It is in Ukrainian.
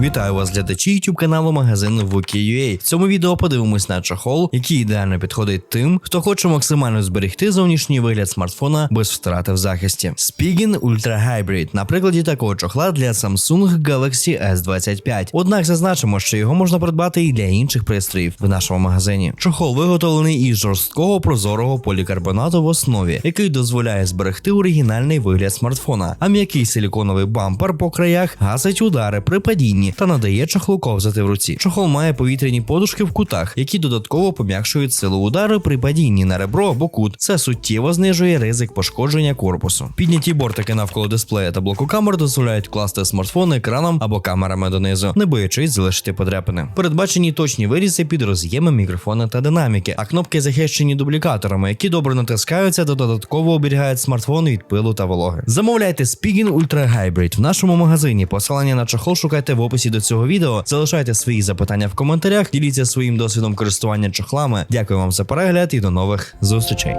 Вітаю вас, глядачі YouTube каналу магазину Wiki.ua. В цьому відео подивимось на чохол, який ідеально підходить тим, хто хоче максимально зберегти зовнішній вигляд смартфона без втрати в захисті. Spigen Ultra Hybrid на прикладі такого чохла для Samsung Galaxy S25. Однак зазначимо, що його можна придбати і для інших пристроїв в нашому магазині. Чохол виготовлений із жорсткого прозорого полікарбонату в основі, який дозволяє зберегти оригінальний вигляд смартфона, а м'який силіконовий бампер по краях гасить удари при падінні та надає чохлу ковзати в руці. Чохол має повітряні подушки в кутах, які додатково пом'якшують силу удару при падінні на ребро або кут. Це суттєво знижує ризик пошкодження корпусу. Підняті бортики навколо дисплея та блоку камер дозволяють класти смартфон екраном або камерами донизу, не боячись залишити подряпини. Передбачені точні вирізи під роз'єми мікрофона та динаміки, а кнопки захищені дублікаторами, які добре натискаються та додатково оберігають смартфон від пилу та вологи. Замовляйте Spigen Ultra Hybrid в нашому магазині. Посилання на чохол шукайте в описі до цього відео. Залишайте свої запитання в коментарях, діліться своїм досвідом користування чохлами. Дякую вам за перегляд і до нових зустрічей.